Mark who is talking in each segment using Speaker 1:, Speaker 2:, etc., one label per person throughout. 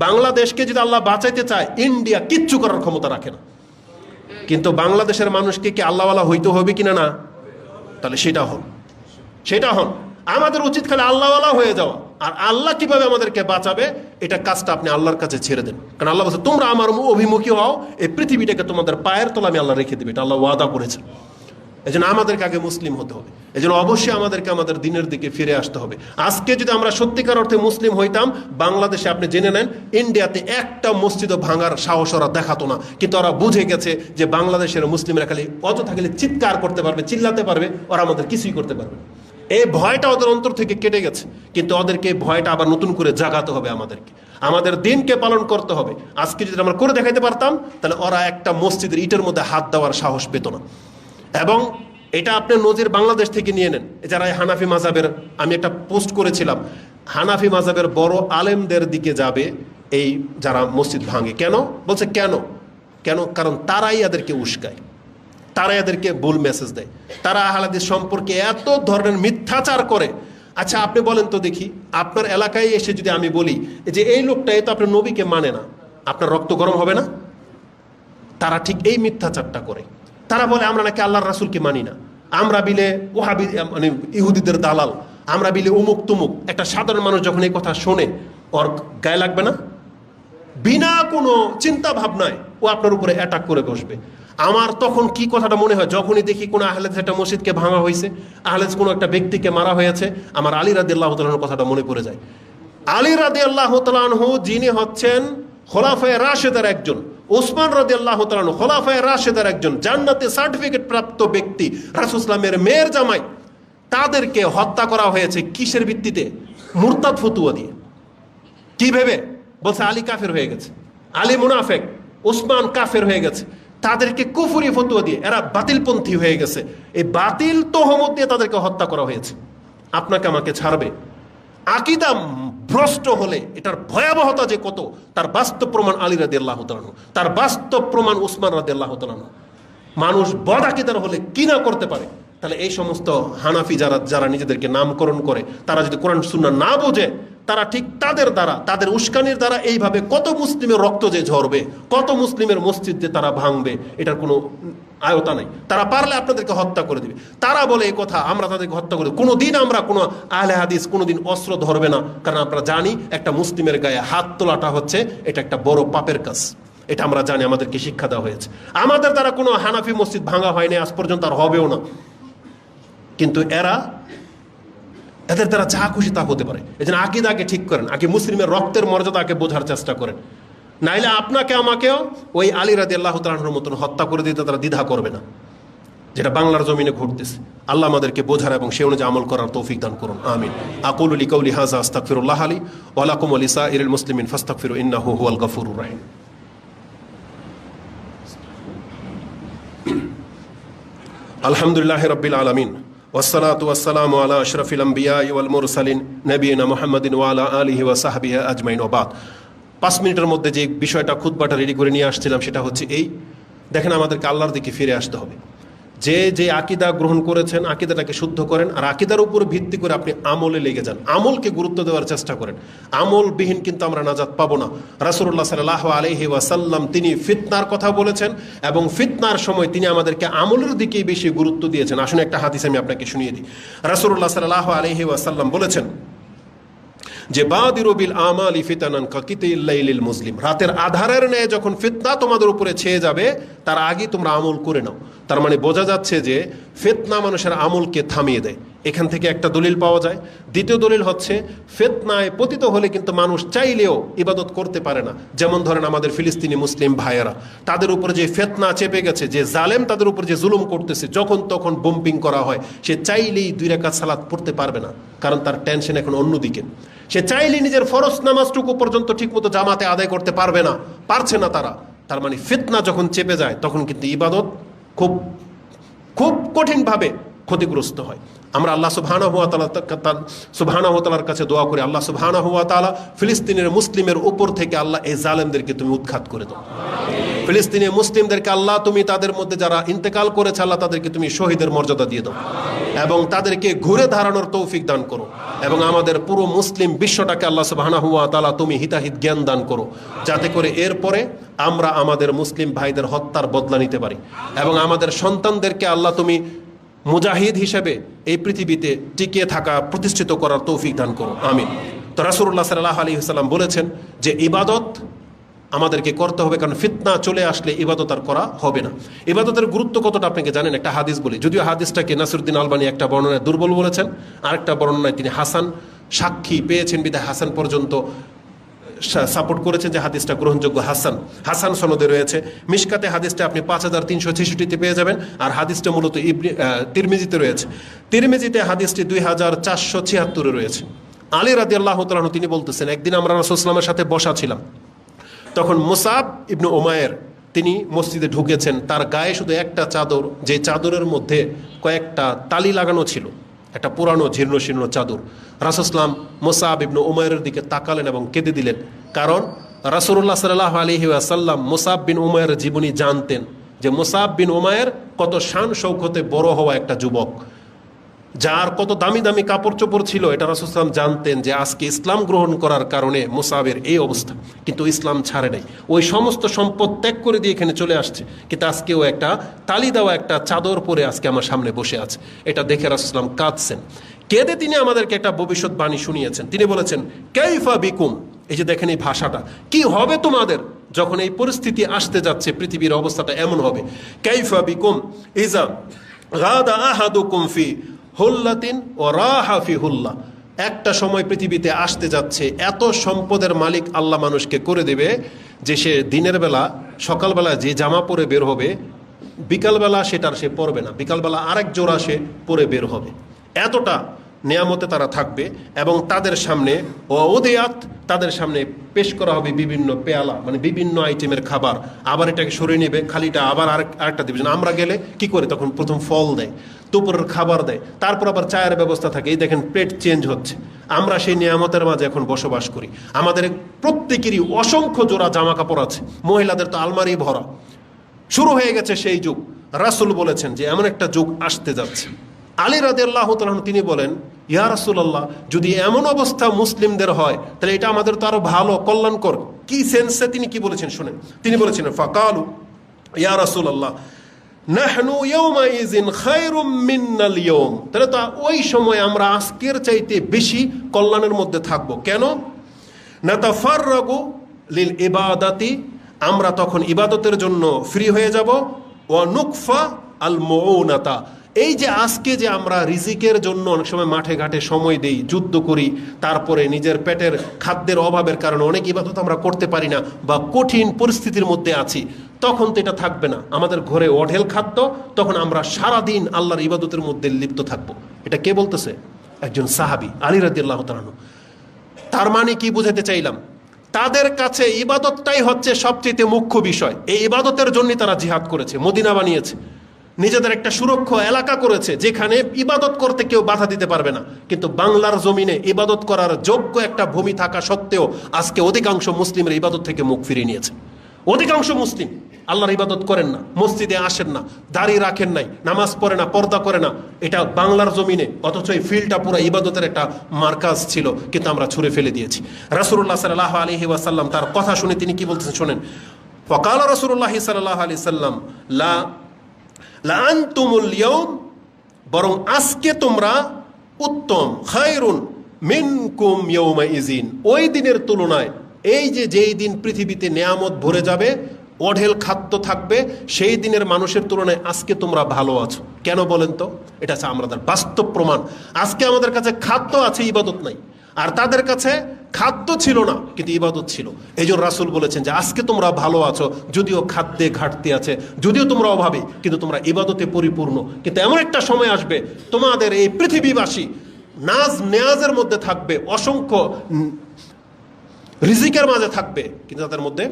Speaker 1: বাংলাদেশকে যদি আল্লাহ বাঁচাইতে চায়, ইন্ডিয়া কিচ্ছু করার ক্ষমতা রাখে না। কিন্তু বাংলাদেশের মানুষকে কি আল্লাহওয়ালা হইতে হবে কিনা না? তাহলে সেটা হন। সেটা হন। আমাদের উচিত খালি আল্লাহওয়ালা হয়ে যাওয়া। আর আল্লাহ কীভাবে আমাদেরকে বাঁচাবে, এটা কাজটা আপনি আল্লাহর কাছে ছেড়ে দেন। কারণ আল্লাহ বলছে, তোমরা আমার অভিমুখী হও, এই পৃথিবীটাকে তোমাদের পায়ের তলা আমি আল্লাহ রেখে দেবে। এটা আল্লাহ ওয়াদা করেছেন। এই জন্য আমাদেরকে আগে মুসলিম হতে হবে। এই জন্য অবশ্যই আমাদেরকে আমাদের দিনের দিকে ফিরে আসতে হবে। আজকে যদি আমরা সত্যিকার অর্থে মুসলিম হইতাম, বাংলাদেশে আপনি জেনে নেন, ইন্ডিয়াতে একটা মসজিদও ভাঙার সাহস ওরা দেখাতো না। কিন্তু ওরা বুঝে গেছে যে বাংলাদেশের মুসলিমরা খালি অযথা খালি চিৎকার করতে পারবে, চিল্লাতে পারবে, ওরা আমাদের কিছুই করতে পারবে এই ভয়টা ওদের অন্তর থেকে কেটে গেছে। কিন্তু ওদেরকে ভয়টা আবার নতুন করে জাগাতে হবে আমাদেরকে। আমাদের দিনকে পালন করতে হবে। আজকে যদি আমরা করে দেখাইতে পারতাম, তাহলে ওরা একটা মসজিদের ইটের মধ্যে হাত দেওয়ার সাহস পেত না। এবং এটা আপনি নজির বাংলাদেশ থেকে নিয়ে নেন। যারা হানাফি মাজাবের আমি একটা পোস্ট করেছিলাম। হানাফি মাজাবের বড় আলেমদের দিকে যাবে এই যারা মসজিদ ভাঙে। কেন? বলছে কেন? কেন? কারণ তারাই এদেরকে উস্কায়। তারা এদেরকে ভুল মেসেজ দেয়। তারা আহলাদিস সম্পর্কে এত ধরনের মিথ্যাচার করে। আচ্ছা আপনি বলেন তো দেখি, আপনার এলাকায় এসে যদি আমি বলি যে এই লোকটা এই তো আপনার নবীকে মানে না। আপনার রক্ত গরম হবে না? তারা ঠিক এই মিথ্যাচারটা করে। তারা বলে, আমরা নাকি আল্লাহর রাসুলকে মানি না। আমরা বিলে ওহাবি মানে ইহুদিদের দালাল, আমরা বিলে উমুক তুমুক একটা সাধারণ মানুষ যখন এই কথা শোনে, ওর গায়ে লাগবে না? বিনা কোনো চিন্তা ভাবনায় ও আপনার উপরে অ্যাটাক করে বসবে। আমার তখন কি কথাটা মনে হয়? যখনই দেখি কোনো আহলেদ একটা মসজিদকে ভাঙা হয়েছে আহলেদ কোনো একটা ব্যক্তিকে মারা হয়েছে, আমার আলী রাদি আল্লাহ তালাহর কথাটা মনে পড়ে যায়। আলী রাদি আল্লাহ তালাহু যিনি হচ্ছেন খোলাফায় রাশেদার একজন। ওসমান রাদি আল্লাহ তালাহু খোলাফায় রাশেদার একজন জান্নাতে সার্টিফিকেট প্রাপ্ত ব্যক্তি রাসুসলামের মেয়ের জামাই, তাদেরকে হত্যা করা হয়েছে কিসের ভিত্তিতে? মুরতাদ ফতুয়া দিয়ে। কি ভেবে? বলছে, আলী কাফের হয়ে গেছে। আলী মুনাফেক, ওসমান কাফের হয়ে গেছে। তাদেরকে কুফুরি ফতুয়া দিয়ে, এরা বাতিলপন্থী হয়ে গেছে। এই বাতিল তহমত দিয়ে তাদেরকে হত্যা করা হয়েছে। আপনাকে আমাকে ছাড়বে। আকিদা ভ্রষ্ট হলে এটার ভয়াবহতা যে কত, তার বাস্তব প্রমাণ আলী রাদি আল্লাহ তার বাস্তব প্রমাণ উসমান রাদি আল্লাহ মানুষ বদ আকিদার হলে কি না করতে পারে? তাহলে এই সমস্ত হানাফি যারা যারা নিজেদেরকে নামকরণ করে, তারা যদি কোরআন সুন্না না বোঝে তারা ঠিক তাদের দ্বারা, তাদের উস্কানির দ্বারা এইভাবে কত মুসলিমের রক্ত যে ঝরবে, কত মুসলিমের মসজিদ যে তারা ভাঙবে, এটার কোনো আয়তা নেই। তারা পারলে আপনাদেরকে হত্যা করে দিবে। তারা বলে এই কথা, আমরা তাদেরকে হত্যা করে। কোনো দিন আমরা কোনো আহলে হাদিস কোনো দিন অস্ত্র ধরবে না। কারণ আমরা জানি একটা মুসলিমের গায়ে হাত তোলাটা হচ্ছে, এটা একটা বড় পাপের কাজ। এটা আমরা জানি, আমাদেরকে শিক্ষা দেওয়া হয়েছে। আমাদের দ্বারা কোনো হানাফি মসজিদ ভাঙা হয়নি, আজ পর্যন্ত আর হবেও না। কিন্তু এরা এদের তারা যা খুশি তা হতে পারে। এই জন্য আকিদাকে ঠিক করেন। আগে মুসলিমের রক্তের মর্যাদাকে বোঝার চেষ্টা করেন। নাইলে আপনাকে, আমাকেও ওই আলী রাদি আল্লাহ তালাহর মতন হত্যা করে দিতে তারা দ্বিধা করবে না। যেটা বাংলার জমিনে ঘটতেছে। আল্লাহ আমাদেরকে বোঝার এবং সে অনুযায়ী আমল করার তৌফিক দান করুন। আমিন। আকুল আলী কৌলি হাজা আস্তাকফিরুল্লাহ আলী ওয়ালাকুম আলী সা ইরুল মুসলিমিন ফাস্তাকফিরু ইন্নাহু হুয়াল গফুরুর রাহিম। আলহামদুলিল্লাহ রবিল আলমিন। ওসালাত ওয়াসালাম আলা আশরফিল আম্বিয়া ওয়াল মুরসালিন নবীনা মোহাম্মদিন ওয়ালা আলিহি ওয়াসাহাবিহ আজমাইন ওবাদ পাঁচ মিনিটের মধ্যে যে বিষয়টা খুদবাটা রেডি করে নিয়ে আসছিলাম, সেটা হচ্ছে এই। দেখেন আমাদেরকে আল্লাহর দিকে ফিরে আসতে হবে। যে যে আকিদা গ্রহণ করেছেন, আকিদাটাকে শুদ্ধ করেন, আর আকিদার উপর ভিত্তি করে আপনি আমলে লেগে যান। আমলকে গুরুত্ব দেওয়ার চেষ্টা করেন। আমলবিহীন কিন্তু আমরা নাজাত পাবো না। রাসুল্লাহ সাল্লাহ আলহি ওয়াসাল্লাম তিনি ফিতনার কথা বলেছেন এবং ফিতনার সময় তিনি আমাদেরকে আমলের দিকেই বেশি গুরুত্ব দিয়েছেন। আসুন একটা হাদিস আমি আপনাকে শুনিয়ে দিই। রাসুল্লাহ সাল্লাহ আলহি ওয়াসাল্লাম বলেছেন যে বাদিরবিল আমালি ফিতানান কাকিতে ইল্লাইলিল মুসলিম। রাতের আধারের ন্যায় যখন ফিতনা তোমাদের উপরে ছেয়ে যাবে, তার আগে তোমরা আমল করে নাও। তার মানে বোঝা যাচ্ছে যে ফেতনা মানুষের আমলকে থামিয়ে দেয়। এখান থেকে একটা দলিল পাওয়া যায়। দ্বিতীয় দলিল হচ্ছে, ফেতনায় পতিত হলে কিন্তু মানুষ চাইলেও ইবাদত করতে পারে না। যেমন ধরেন আমাদের ফিলিস্তিনি মুসলিম ভাইয়েরা। তাদের উপর যে ফেতনা চেপে গেছে, যে জালেম তাদের উপর যে জুলুম করতেছে, যখন তখন বোম্পিং করা হয়, সে চাইলেই দুই রেখা সালাদ পড়তে পারবে না। কারণ তার টেনশন এখন অন্যদিকে। সে চাইলে নিজের ফরজ নামাজটুকু পর্যন্ত ঠিকমতো জামাতে আদায় করতে পারবে না, পারছে না তারা। তার মানে ফিতনা যখন চেপে যায়, তখন কিন্তু ইবাদত খুব খুব কঠিনভাবে ক্ষতিগ্রস্ত হয়। আমরা আল্লাহ সুবহানা হুয়া তালা সুবহানা তালার কাছে দোয়া করি, আল্লাহ সুবহানা হুয়া তালা ফিলিস্তিনের মুসলিমের উপর থেকে আল্লাহ এই জালেমদেরকে তুমি উৎখাত করে দাও। ফিলিস্তিনি মুসলিমদেরকে আল্লাহ তুমি তাদের মধ্যে যারা ইন্তেকাল করেছে, আল্লাহ তাদেরকে তুমি শহীদের মর্যাদা দিয়ে দাও। এবং তাদেরকে ঘুরে দাঁড়ানোর তৌফিক দান করো। এবং আমাদের পুরো মুসলিম বিশ্বটাকে আল্লাহ সুবহানা হুয়া তালা তুমি হিতাহিত জ্ঞান দান করো। যাতে করে এরপরে আমরা আমাদের মুসলিম ভাইদের হত্যার বদলা নিতে পারি। এবং আমাদের সন্তানদেরকে আল্লাহ তুমি মুজাহিদ হিসেবে এই পৃথিবীতে টিকে থাকা প্রতিষ্ঠিত করার তৌফিক দান করো আমি তো রাসুল্লাহ সাল্লাহ আলী সাল্লাম বলেছেন যে ইবাদত আমাদেরকে করতে হবে, কারণ ফিতনা চলে আসলে ইবাদত আর করা হবে না। ইবাদতের গুরুত্ব কতটা আপনাকে জানেন? একটা হাদিস বলি। যদিও হাদিসটাকে নাসিরুদ্দিন আলবানি একটা বর্ণনায় দুর্বল বলেছেন, আরেকটা বর্ণনায় তিনি হাসান সাক্ষী পেয়েছেন, বিদায় হাসান পর্যন্ত সাপোর্ট করেছেন যে হাদিসটা গ্রহণযোগ্য হাসান। হাসান সনদে রয়েছে। মিশকাতে হাদিসটা আপনি পাঁচ হাজার তিনশো ছেষট্টিতে পেয়ে যাবেন। আর হাদিসটা মূলত ইবনি তিরমিজিতে রয়েছে। তিরমিজিতে হাদিসটি দুই হাজার চারশো ছিয়াত্তরে রয়েছে। আলী রাদি আল্লাহ তালাহ তিনি বলতেছেন, একদিন আমরা রসুলামের সাথে বসা ছিলাম। তখন মুসাব ইবনু ওমায়ের তিনি মসজিদে ঢুকেছেন। তার গায়ে শুধু একটা চাদর, যে চাদরের মধ্যে কয়েকটা তালি লাগানো ছিল। একটা পুরানো জীর্ণ শীর্ণ চাদর। রাসুসলাম মোসাব ইবনু উমায়ের দিকে তাকালেন এবং কেঁদে দিলেন। কারণ রাসুল্লাহ সাল্লাহ আলহি আসাল্লাম মোসাব বিন উমায়ের জীবনী জানতেন যে মোসাব বিন উমায়ের কত শান সৌকতে বড় হওয়া একটা যুবক। যার কত দামি দামি কাপড় চোপড় ছিল, এটা রাসুসলাম জানতেন যে আজকে ইসলাম গ্রহণ করার কারণে মুসাবের এই অবস্থা। কিন্তু ইসলাম ছাড়ে নাই। ওই সমস্ত সম্পদ ত্যাগ করে দিয়ে এখানে চলে আসছে। কিন্তু আজকে ও একটা তালি দেওয়া একটা চাদর পরে আজকে আমার সামনে বসে আছে। এটা দেখে রাসুসলাম কাঁদছেন। কেঁদে তিনি আমাদেরকে একটা ভবিষ্যৎবাণী শুনিয়েছেন। তিনি বলেছেন, কেইফা বিকুম? এই যে দেখেন এই ভাষাটা। কি হবে তোমাদের যখন এই পরিস্থিতি আসতে যাচ্ছে, পৃথিবীর অবস্থাটা এমন হবে? কাইফা বিকুম? ইজা গাদা আহাদুকুম ফি হুল্লাতিন ও রাহাফি হুল্লা একটা সময় পৃথিবীতে আসতে যাচ্ছে এত সম্পদের মালিক আল্লাহ মানুষকে করে দেবে যে সে দিনের বেলা, সকালবেলা যে জামা পরে বের হবে, বিকালবেলা সেটার সে পরবে না। বিকালবেলা আরেক জোড়া সে পরে বের হবে। এতটা নিয়ামতে তারা থাকবে এবং তাদের সামনে ওদেয়াত তাদের সামনে পেশ করা হবে বিভিন্ন পেয়ালা মানে বিভিন্ন আইটেমের খাবার। আবার এটাকে সরিয়ে নেবে, খালিটা আবার আরেক, আরেকটা দিবে আমরা গেলে কি করে? তখন প্রথম ফল দেয়, দুপুরের খাবার দেয়, তারপর আবার চায়ের ব্যবস্থা থাকে। এই দেখেন প্লেট চেঞ্জ হচ্ছে। আমরা সেই নিয়ামতের মাঝে এখন বসবাস করি। আমাদের প্রত্যেকেরই অসংখ্য জোড়া জামা কাপড় আছে। মহিলাদের তো আলমারি ভরা। শুরু হয়ে গেছে সেই যুগ। রাসুল বলেছেন যে, এমন একটা যুগ আসতে যাচ্ছে। আলী রাদে আল্লাহ তিনি বলেন, ইয়া রাসুল্লাহ যদি এমন অবস্থা মুসলিমদের হয়, তাহলে এটা আমাদের তো আরও ভালো, কল্যাণকর। কি সেন্সে তিনি কি বলেছেন শুনেন? তিনি বলেছেন, ফাকালু, ইয়া রাসুল্লাহ নাহনু ইয়ৌমাইজিন খায়রুম মিন্নাল ইয়ৌম তাহলে তো ওই সময় আমরা আজকের চাইতে বেশি কল্যাণের মধ্যে থাকব। কেন? নাতাফাররাগু লিল ইবাদাতি, আমরা তখন ইবাদতের জন্য ফ্রি হয়ে যাব। ও নুকফা আল মৌনাতা এই যে আজকে যে আমরা রিজিকের জন্য অনেক সময় মাঠে ঘাটে সময় দেই, যুদ্ধ করি, তারপরে নিজের পেটের খাদ্যের অভাবের কারণে অনেক ইবাদত আমরা করতে পারি না বা কঠিন পরিস্থিতির মধ্যে আছি, তখন তো এটা থাকবে না। আমাদের ঘরে অঢেল খাদ্য, তখন আমরা সারাদিন আল্লাহর ইবাদতের মধ্যে লিপ্ত থাকব। এটা কে বলতেছে? একজন সাহাবি, আলী রাদি আল্লাহ তালানু তার মানে কি বুঝাতে চাইলাম? তাদের কাছে ইবাদতটাই হচ্ছে সবচেয়ে মুখ্য বিষয়। এই ইবাদতের জন্যই তারা জিহাদ করেছে, মদিনা বানিয়েছে। নিজেদের একটা সুরক্ষ এলাকা করেছে, যেখানে ইবাদত করতে কেউ বাধা দিতে পারবে না। কিন্তু বাংলার জমিনে ইবাদত করার যোগ্য একটা ভূমি থাকা সত্ত্বেও আজকে অধিকাংশ মুসলিমের ইবাদত থেকে মুখ ফিরিয়ে নিয়েছে। অধিকাংশ মুসলিম আল্লাহর ইবাদত করেন না, মসজিদে আসেন না দাঁড়িয়ে রাখেন নাই, নামাজ পড়ে না, পর্দা করে না। এটা বাংলার জমিনে অথচ এই ফিল্ডটা পুরো ইবাদতের একটা মার্কাজ ছিল, কিন্তু আমরা ছুঁড়ে ফেলে দিয়েছি। রাসুল্লাহ সাল্লাহ আলহি ওয়াসাল্লাম তার কথা শুনে তিনি কি বলতেছেন শোনেন? ফকাল রসুল্লাহ সাল্লাহ আলি সাল্লাম লা লান্তুমুল ইয়ৌম বরং আজকে তোমরা উত্তম, খায়রুন মিনকুম ইয়ৌমা ইজিন ওই দিনের তুলনায় এই যে যেই দিন পৃথিবীতে নেয়ামত ভরে যাবে, অঢেল খাদ্য থাকবে, সেই দিনের মানুষের তুলনায় আজকে তোমরা ভালো আছো। কেন বলেন তো? এটা হচ্ছে আমাদের বাস্তব প্রমাণ। আজকে আমাদের কাছে খাদ্য আছে, ইবাদত নাই। আর তাদের কাছে খাদ্য ছিল না, কিন্তু ইবাদত ছিল। এই জন্য রাসুল বলেছেন যে, আজকে তোমরা ভালো আছো, যদিও খাদ্যে ঘাটতি আছে, যদিও তোমরা অভাবী, কিন্তু তোমরা ইবাদতে পরিপূর্ণ। কিন্তু এমন একটা সময় আসবে, তোমাদের এই পৃথিবীবাসী নাজ নেয়াজের মধ্যে থাকবে, অসংখ্য রিজিকের মাঝে থাকবে, কিন্তু তাদের মধ্যে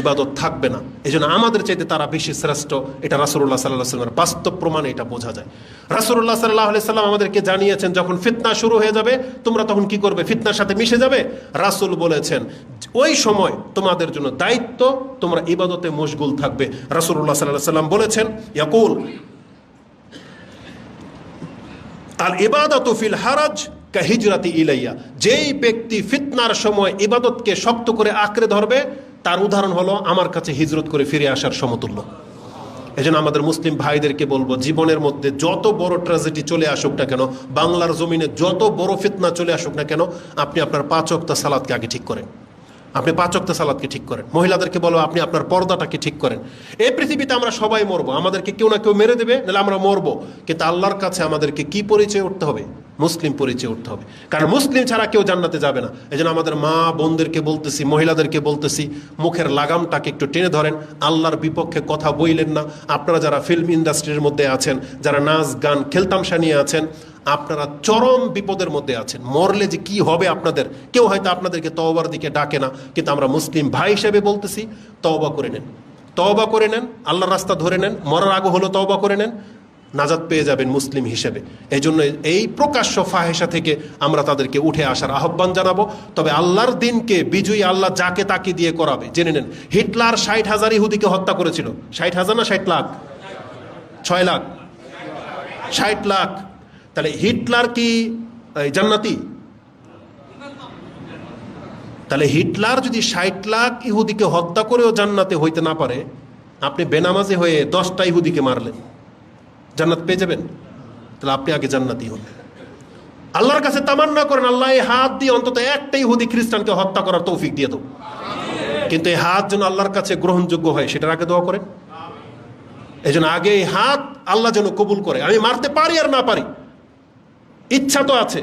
Speaker 1: ইবাদত থাকবে না। এই জন্য আমাদের চাইতে তারা বেশি শ্রেষ্ঠ। এটা রাসুল্লাহ সাল্লাহ সাল্লামের বাস্তব প্রমাণে এটা বোঝা যায়। রাসুল্লাহ সাল্লাহ সাল্লাম আমাদেরকে জানিয়েছেন, যখন ফিতনা শুরু হয়ে যাবে, তোমরা তখন কি করবে? ফিতনার সাথে মিশে যাবে? রাসুল বলেছেন, ওই সময় তোমাদের জন্য দায়িত্ব, তোমরা ইবাদতে মশগুল থাকবে। রাসুল্লাহ সাল্লাহ সাল্লাম বলেছেন, ইয়াকুল, আল ইবাদত ফিল হারাজ কা হিজরাতি ইলাইয়া। যেই ব্যক্তি ফিতনার সময় ইবাদতকে শক্ত করে আঁকড়ে ধরবে তার উদাহরণ হলো আমার কাছে হিজরত করে ফিরে আসার সমতুল্য। এই জন্য আমাদের মুসলিম ভাইদেরকে বলব, জীবনের মধ্যে যত বড় ট্র্যাজেডি চলে আসুক না কেন, বাংলার জমিনে যত বড় ফিতনা চলে আসুক না কেন, আপনি আপনার পাঁচ অক্তা সালাদকে আগে ঠিক করেন। আপনি পাঁচ সালাদকে ঠিক করেন। মহিলাদেরকে বলো, আপনি আপনার পর্দাটাকে ঠিক করেন। এই পৃথিবীতে আমরা সবাই মরবো। আমাদেরকে কেউ না কেউ মেরে দেবে, নাহলে আমরা মরবো। কিন্তু আল্লাহর কাছে আমাদেরকে কি পরিচয় উঠতে হবে? মুসলিম পরিচয় উঠতে হবে। কারণ মুসলিম ছাড়া কেউ জান্নাতে যাবে না। এই আমাদের মা বোনদেরকে বলতেছি, মহিলাদেরকে বলতেছি, মুখের লাগামটাকে একটু টেনে ধরেন। আল্লাহর বিপক্ষে কথা বইলেন না। আপনারা যারা ফিল্ম ইন্ডাস্ট্রির মধ্যে আছেন, যারা নাচ, গান খেলতামশা নিয়ে আছেন, আপনারা চরম বিপদের মধ্যে আছেন। মরলে যে কি হবে আপনাদের? কেউ হয়তো আপনাদেরকে তওবার দিকে ডাকে না। কিন্তু আমরা মুসলিম ভাই হিসেবে বলতেছি, তওবা করে নেন। তওবা করে নেন, আল্লাহর রাস্তা ধরে নেন। মরার আগে হলো তওবা করে নেন। নাজাদ পেয়ে যাবেন মুসলিম হিসেবে। এই জন্য এই প্রকাশ্য ফাহেসা থেকে আমরা তাদেরকে উঠে আসার আহ্বান জানাব। তবে আল্লাহর দিনকে বিজয়ী আল্লাহ যাকে তাকে দিয়ে করাবে। জেনে নেন, হিটলার ষাট হাজার ইহুদিকে হত্যা করেছিল। ষাট হাজার না ষাট লাখ? ছয় লাখ। ষাট লাখ। তাহলে হিটলার কি জান্নাতি? তাহলে হিটলার যদি ষাট লাখ ইহুদিকে হত্যা করেও জান্নাতে হইতে না পারে, আপনি বেনামাজি হয়ে দশটা ইহুদিকে মারলেন। জান্নাত পেয়ে যাবেন, তাহলে আপনি আগে জান্নাতি হন। আল্লাহর কাছে তামান্না করেন, আল্লাহ এই হাত দিয়ে অন্তত একটা ইহুদি খ্রিস্টানকে হত্যা করার তৌফিক দিয়ে দাও। কিন্তু এই হাত যেন আল্লাহর কাছে গ্রহণযোগ্য হয়, সেটার আগে দোয়া করেন। এই জন্য আগে এই হাত আল্লাহ যেন কবুল করে। আমি মারতে পারি আর না পারি, ইচ্ছা তো আছে,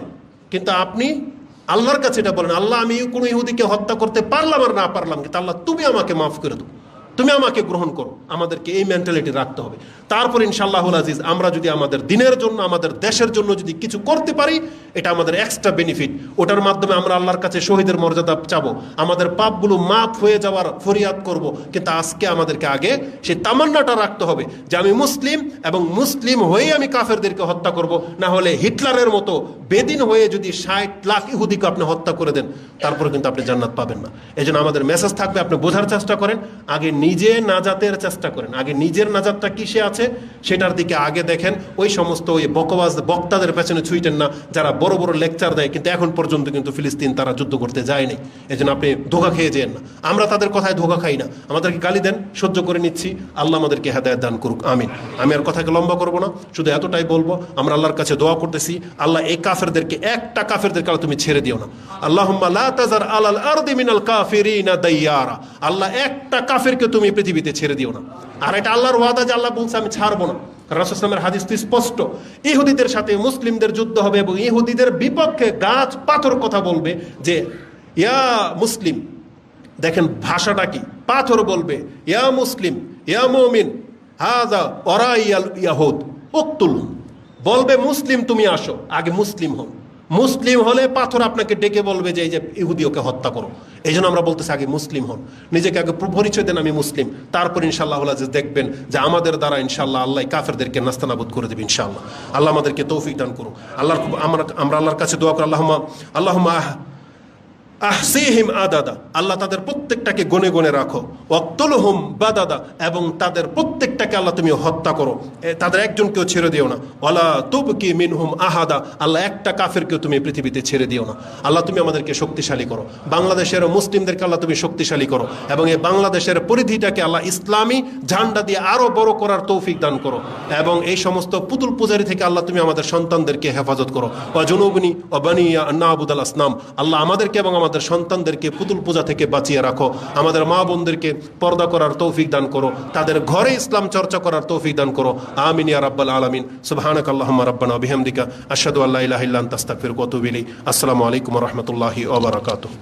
Speaker 1: কিন্তু আপনি আল্লাহর কাছে এটা বলেন, আল্লাহ আমি কোনো ইহুদিকে হত্যা করতে পারলাম আর না পারলাম, কিন্তু আল্লাহ তুমি আমাকে মাফ করে দাও। তুমি আমাকে গ্রহণ করো। আমাদেরকে এই মেন্টালিটি রাখতে হবে। তারপর ইনশাল্লাহুল আজিজ, আমরা যদি আমাদের দিনের জন্য, আমাদের দেশের জন্য যদি কিছু করতে পারি, এটা আমাদের এক্সট্রা বেনিফিট ওটার মাধ্যমে আমরা আল্লাহর কাছে শহীদের মর্যাদা চাবো। আমাদের পাপগুলো মাফ হয়ে যাওয়ার ফরিয়াদ করব। কিন্তু আজকে আমাদেরকে আগে সেই তামান্নাটা রাখতে হবে যে আমি মুসলিম এবং মুসলিম হয়ে আমি কাফেরদেরকে হত্যা করব। না হলে হিটলারের মতো বেদিন হয়ে যদি ষাট লাখ ইহুদিকে আপনি হত্যা করে দেন, তারপরে কিন্তু আপনি জান্নাত পাবেন না। এই আমাদের মেসেজ থাকবে, আপনি বোঝার চেষ্টা করেন। আগে নিজে নাজাতের চেষ্টা করেন। আগে নিজের নাজাতটা কিসে আছে? সেটার দিকে আগে দেখেন। ওই সমস্ত ওই বকবাজ বক্তাদের পেছনে ছুইটেন না, যারা বড় বড় লেকচার দেয়, কিন্তু এখন পর্যন্ত কিন্তু ফিলিস্তিন তারা যুদ্ধ করতে যায়নি এই জন্য আপনি ধোকা খেয়ে যেন না। আমরা তাদের কথায় ধোকা খাই না। আমাদেরকে গালি দেন, সহ্য করে নিচ্ছি। আল্লাহ আমাদেরকে হেদায়ত দান করুক। আমিন। আমি আর কথাকে লম্বা করব না, শুধু এতটাই বলব, আমরা আল্লাহর কাছে দোয়া করতেছি, আল্লাহ এই কাফেরদেরকে, একটা কাফেরদেরকে আল্লাহ তুমি ছেড়ে দিও না। আল্লাহ আল্লাহ একটা কাফেরকে তুমি পৃথিবীতে ছেড়ে দিও না। আর এটা আল্লাহর ওয়াদা যে আল্লাহ বলছে, আমি ছাড়বো না। রাসুসলামের হাদিস তো স্পষ্ট। ইহুদিদের সাথে মুসলিমদের যুদ্ধ হবে এবং ইহুদিদের বিপক্ষে গাছ পাথর কথা বলবে যে, ইয়া মুসলিম, দেখেন ভাষাটা কি? পাথর বলবে, ইয়া মুসলিম, ইয়া মমিন হাজা ওরা ইয়াহুদ, উক্তুল বলবে, মুসলিম তুমি আসো, আগে মুসলিম হন মুসলিম হলে পাথর আপনাকে ডেকে বলবে যে এই যে ইহুদি ওকে হত্যা করো। এই জন্য আমরা বলতেছি আগে মুসলিম হন। নিজেকে আগে পরিচয় দেন আমি মুসলিম। তারপর ইনশাল্লাহ যে দেখবেন যে আমাদের দ্বারা ইনশাল্লাহ আল্লাহ কাফেরদেরকে নাস্তানাবুদ করে দেবে ইনশাল্লাহ আল্লাহ আমাদেরকে তৌফিক দান করুন আল্লাহ আমরা আমরা আল্লাহর কাছে দোয়া করি আল্লাহ আল্লাহ আহসিহিম আদাদা, আল্লাহ তাদের প্রত্যেকটাকে গনে গনে রাখো। অক্তলহুম বাদাদা, এবং তাদের প্রত্যেকটাকে আল্লাহ তুমি হত্যা করো। তাদের একজনকেও ছেড়ে দিও না। ওয়ালা তুবকি মিনহুম আহাদা, আল্লাহ একটা কাফেরকেও তুমি পৃথিবীতে ছেড়ে দিও না। আল্লাহ তুমি আমাদেরকে শক্তিশালী করো। বাংলাদেশের মুসলিমদেরকে আল্লাহ তুমি শক্তিশালী করো। এবং এই বাংলাদেশের পরিধিটাকে আল্লাহ ইসলামী ঝান্ডা দিয়ে আরও বড় করার তৌফিক দান করো। এবং এই সমস্ত পুতুল পূজারি থেকে আল্লাহ তুমি আমাদের সন্তানদেরকে হেফাজত করো। ও জনুবনি ও বানিয়া আবুদাল আসনাম আল্লাহ আমাদেরকে এবং আমাদের সন্তানদেরকে পুতুল পূজা থেকে বাঁচিয়ে রাখো। আমাদের মা বোনদেরকে পর্দা করার তৌফিক দান করো। তাদের ঘরে ইসলাম চর্চা করার তৌফিক দান করো। আমিন ইয়া রাব্বাল আলামিন। সুবহানাক আল্লাহুম্মা রাব্বানা বিহামদিকা। আশহাদু আল্লা ইলাহা ইল্লা আনতা, আস্তাগফিরুকা ওয়া আতুবু ইলাইক। আসসালামু আলাইকুম ওয়া রাহমাতুল্লাহি ওয়া বারাকাতুহু।